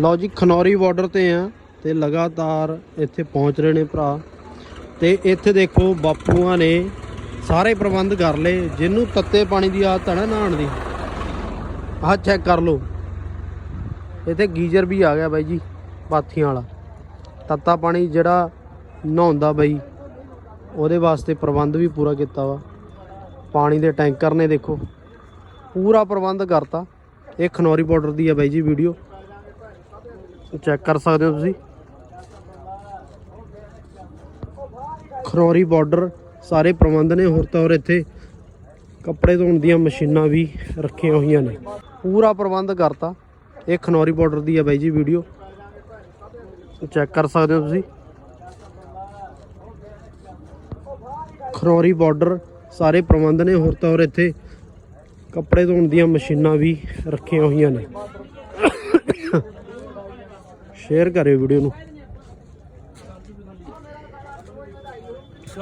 ਲਓ ਜੀ, ਖਨੌਰੀ ਬਾਰਡਰ ਤੇ ਆ ਤੇ ਲਗਾਤਾਰ ਇੱਥੇ ਪਹੁੰਚ ਰਹੇ ਨੇ ਭਰਾ। ਤੇ ਇੱਥੇ ਦੇਖੋ ਬਾਪੂਆਂ ਨੇ ਸਾਰੇ ਪ੍ਰਬੰਧ ਕਰ ਲਏ, ਜਿਹਨੂੰ ਤੱਤੇ ਪਾਣੀ ਦੀ ਆਦਤ ਹੈ ਨਾ ਨਹਾਉਣ ਦੀ। ਆਹ ਚੈੱਕ ਕਰ ਲਓ। ਇੱਥੇ ਗੀਜ਼ਰ ਵੀ ਆ ਗਿਆ ਬਾਈ ਜੀ, ਪਾਥੀਆਂ ਵਾਲਾ। ਤੱਤਾ ਪਾਣੀ ਜਿਹੜਾ ਨਹਾਉਂਦਾ ਬਾਈ, ਉਹਦੇ ਵਾਸਤੇ ਪ੍ਰਬੰਧ ਵੀ ਪੂਰਾ ਕੀਤਾ ਵਾ। ਪਾਣੀ ਦੇ ਟੈਂਕਰ ਨੇ ਦੇਖੋ, ਪੂਰਾ ਪ੍ਰਬੰਧ ਕਰਤਾ। ਇਹ ਖਨੌਰੀ ਬਾਰਡਰ ਦੀ ਆ ਬਾਈ ਜੀ ਵੀਡੀਓ ਚੈੱਕ ਕਰ ਸਕਦੇ ਹੋ ਤੁਸੀਂ। ਖਨੌਰੀ ਬਾਰਡਰ ਸਾਰੇ ਪ੍ਰਬੰਧ ਨੇ। ਹੋਰ ਤੌਰ ਇੱਥੇ ਕੱਪੜੇ ਧੋਣ ਦੀਆਂ ਮਸ਼ੀਨਾਂ ਵੀ ਰੱਖੀਆਂ ਹੋਈਆਂ ਨੇ। ਪੂਰਾ ਪ੍ਰਬੰਧ ਕਰਤਾ। ਇਹ ਖਨੌਰੀ ਬਾਰਡਰ ਦੀ ਹੈ ਬਾਈ ਜੀ ਵੀਡੀਓ। ਚੈੱਕ ਕਰ ਸਕਦੇ ਹੋ ਤੁਸੀਂ। ਖਨੌਰੀ ਬਾਰਡਰ ਸਾਰੇ ਪ੍ਰਬੰਧ ਨੇ। ਹੋਰ ਤੌਰ ਇੱਥੇ ਕੱਪੜੇ ਧੋਣ ਦੀਆਂ ਮਸ਼ੀਨਾਂ ਵੀ ਰੱਖੀਆਂ ਹੋਈਆਂ ਨੇ। ਸ਼ੇਅਰ ਕਰਿਓ ਵੀਡੀਓ ਨੂੰ।